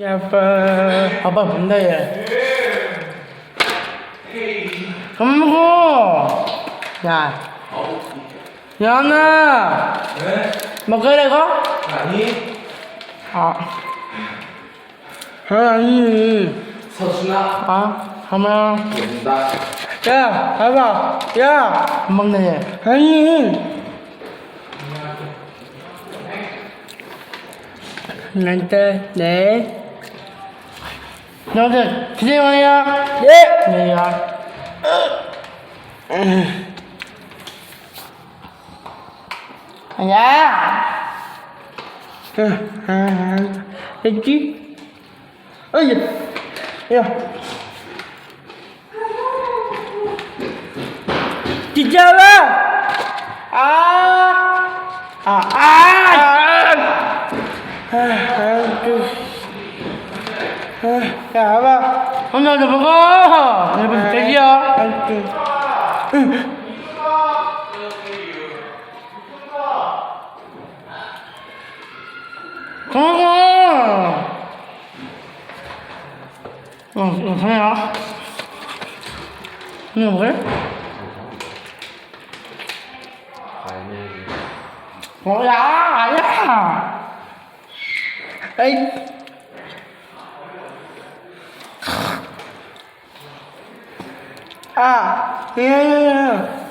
아빠. 아빠 뭔데 얘. 엄마고 야? 먹으래 가? 아니. 아. 아니. 서준아. 아 하면 된다. 야 봐봐. 야안 먹네 얘. 아니. 난때 네 너들 기대원이야 예 네야 야 됐지? 어이 야 진짜 왜? 아, 아, 아, 아, 아, 아, 야, 아빠, 혼자 좀 먹어. 여러분, 대기야. 먹어. 어, 이거 뭐야? 이거 뭐야? 아니 뭐야 아니야 에이 아 예예예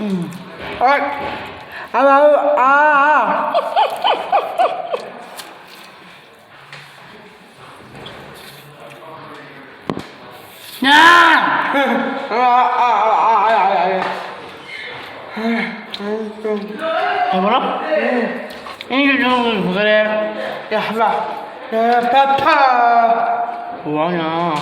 음 아 아아 야! 아, 아, 아, 아, 아, 아. 뭐라? 이게 좀 그래. 야, 봐봐. 야, 파파. 뭐하냐?